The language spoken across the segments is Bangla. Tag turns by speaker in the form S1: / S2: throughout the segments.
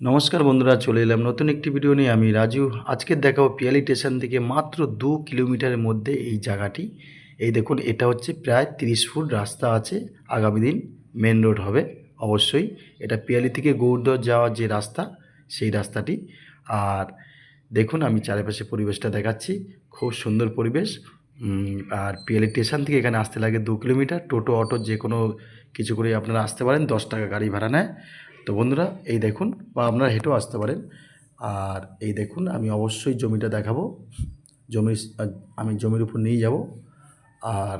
S1: নমস্কার বন্ধুরা, চলে এলাম নতুন একটি ভিডিও নিয়ে। আমি রাজু। আজকে দেখাবো পিয়ালি স্টেশন থেকে মাত্র দু কিলোমিটারের মধ্যে এই জায়গাটি। এই দেখুন, এটা হচ্ছে প্রায় তিরিশ ফুট রাস্তা আছে। আগামী দিন মেন রোড হবে, অবশ্যই। এটা পিয়ালি থেকে গৌরদর যাওয়ার যে রাস্তা, সেই রাস্তাটি। আর দেখুন, আমি চারিপাশে পরিবেশটা দেখাচ্ছি। খুব সুন্দর পরিবেশ। আর পিয়ালি স্টেশন থেকে এখানে আসতে লাগে দু কিলোমিটার। টোটো, অটো যে কোনো কিছু করে আপনারা আসতে পারেন। দশ টাকা গাড়ি ভাড়া নেয়। তো বন্ধুরা, এই দেখুন, বা আপনারা হেঁটেও আসতে পারেন। আর এই দেখুন, আমি অবশ্যই জমিটা দেখাবো। জমির আমি জমির উপর নিয়ে যাব। আর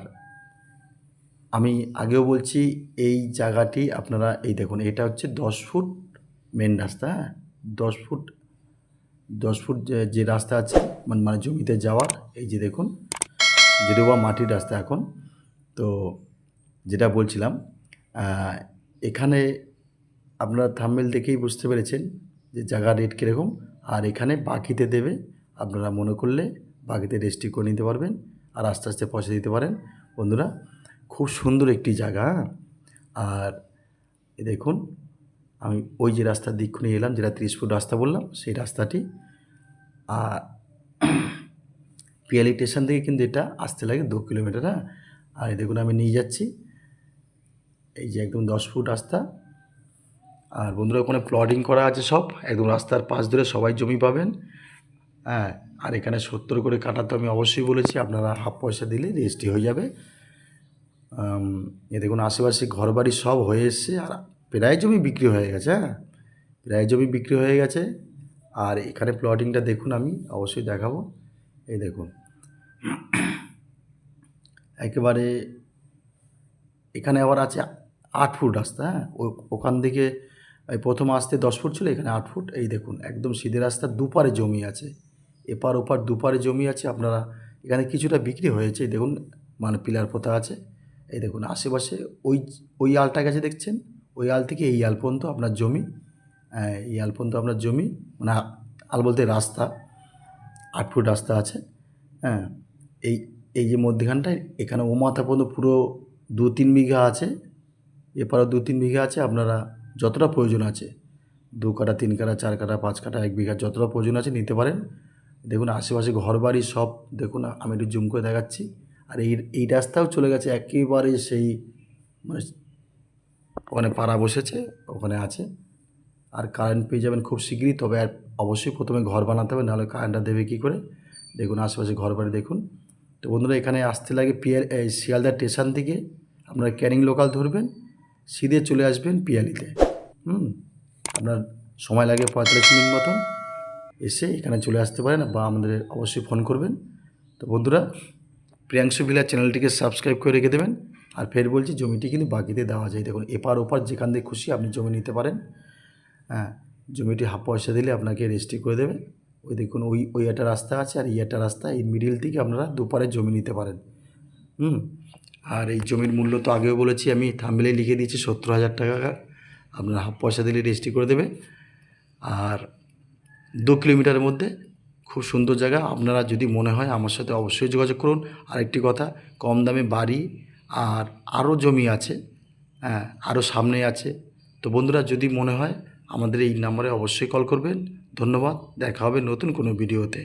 S1: আমি আগেও বলছি, এই জায়গাটি আপনারা, এই দেখুন, এটা হচ্ছে দশ ফুট মেন রাস্তা হ্যাঁ? দশ ফুট দশ ফুট যে রাস্তা আছে মানে মানে জমিতে যাওয়ার, এই যে দেখুন যদিও বা মাটির রাস্তা এখন। তো যেটা বলছিলাম এখানে আপনারা থাম্বেল দেখেই বুঝতে পেরেছেন যে জায়গা রেট কীরকম। আর এখানে বাকিতে দেবে, আপনারা মনে করলে বাকিতে রেজিস্ট্রি করে নিতে পারবেন আর আস্তে আস্তে পয়সা দিতে পারেন। বন্ধুরা, খুব সুন্দর একটি জায়গা হ্যাঁ? আর দেখুন, আমি ওই যে রাস্তার দিক এলাম, যেটা ত্রিশ ফুট রাস্তা বললাম, সেই রাস্তাটি। আর পিয়ালি স্টেশন থেকে কিন্তু এটা আসতে লাগে দু কিলোমিটার হ্যাঁ? আর দেখুন, আমি নিয়ে যাচ্ছি। এই যে একদম দশ ফুট রাস্তা আর বন্ধুরা, ওখানে প্লটিং করা আছে সব। একদম রাস্তার পাশ ধরে সবাই জমি পাবেন। হ্যাঁ আর এখানে সত্তর করে কাটা তো আমি অবশ্যই বলেছি, আপনারা হাফ পয়সা দিলে রেজিস্ট্রি হয়ে যাবে। এ দেখুন, আশেপাশে ঘরবাড়ি সব হয়ে এসছে, আর প্রায় জমি বিক্রি হয়ে গেছে হ্যাঁ? প্রায় জমি বিক্রি হয়ে গেছে। আর এখানে প্লটিংটা দেখুন, আমি অবশ্যই দেখাবো। এই দেখুন। একেবারে এখানে আবার আছে আট ফুট রাস্তা হ্যাঁ? ওখান থেকে এই প্রথম আসতে দশ ফুট ছিল এখানে আট ফুট। এই দেখুন একদম সিধে রাস্তার দুপারে জমি আছে। এপার ওপার দুপারে জমি আছে আপনারা এখানে কিছুটা বিক্রি হয়েছে। দেখুন মানে পিলার পোতা আছে। এই দেখুন আশেপাশে ওই ওই আলটা গেছে দেখছেন? ওই আল থেকে এই আল পর্যন্ত আপনার জমি। হ্যাঁ, এই আল পর্যন্ত আপনার জমি। মানে আল বলতে রাস্তা আট ফুট রাস্তা আছে। হ্যাঁ এই এই যে মধ্যখানটায় এখানে ও মাথা পর্যন্ত পুরো দু তিন বিঘা আছে। এপারও দু তিন বিঘা আছে আপনারা যতটা প্রয়োজন আছে। দু কাটা তিন কাটা চার কাটা পাঁচ কাটা এক বিঘা যতটা প্রয়োজন আছে নিতে পারেন। দেখুন, আশেপাশে ঘর বাড়ি সব দেখুন, আমি একটু জুম করে দেখাচ্ছি। আর এই এই রাস্তাও চলে গেছে, একেবারে সেই মানে ওখানে পাড়া বসেছে, ওখানে আছে। আর কারেন্ট পেয়ে যাবেন খুব শীঘ্রই তবে অবশ্যই প্রথমে ঘর বানাতে হবে, নাহলে কারেন্টটা দেবে কী করে? দেখুন, আশেপাশে ঘর বাড়ি দেখুন। তো বন্ধুরা, এখানে আসতে লাগে পিয়ার শিয়ালদা স্টেশন থেকে। আপনারা ক্যানিং লোকাল ধরবেন, সিধে চলে আসবেন পিয়ালিতে। হুম, আপনার সময় লাগে পঁয়তাল্লিশ মিনিট মতন এসে এখানে চলে আসতে পারেন বা আমাদের অবশ্যই ফোন করবেন। তো বন্ধুরা, প্রিয়াংশু ভিলার চ্যানেলটিকে সাবস্ক্রাইব করে রেখে দেবেন। আর ফের বলছি, জমিটি কিন্তু বাকিতে দেওয়া যায়। দেখুন, এপার ওপার যেখান থেকে খুশি আপনি জমি নিতে পারেন। হ্যাঁ জমিটি হাফ পয়সা দিলে আপনাকে রেজিস্ট্রি করে দেবে। ওই দেখুন, ওই ওই একটা রাস্তা আছে আর এই একটা রাস্তা, এই মিডিল থেকে আপনারা দুপারে জমি নিতে পারেন। হুম, আর এই জমির মূল্য তো আগেও বলেছি আমি, থাম্বেলে লিখে দিয়েছি সত্তর হাজার টাকা। আপনার হাফ পয়সা দিলে রেজিস্ট্রি করে দেবে। আর দু কিলোমিটারের মধ্যে খুব সুন্দর জায়গা। আপনারা যদি মনে হয় আমার সাথে অবশ্যই যোগাযোগ করুন। আরেকটি কথা, কম দামে বাড়ি আর আরও জমি আছে হ্যাঁ আরও সামনে আছে। তো বন্ধুরা, যদি মনে হয় আমাদের এই নাম্বারে অবশ্যই কল করবেন। ধন্যবাদ, দেখা হবে নতুন কোনো ভিডিওতে।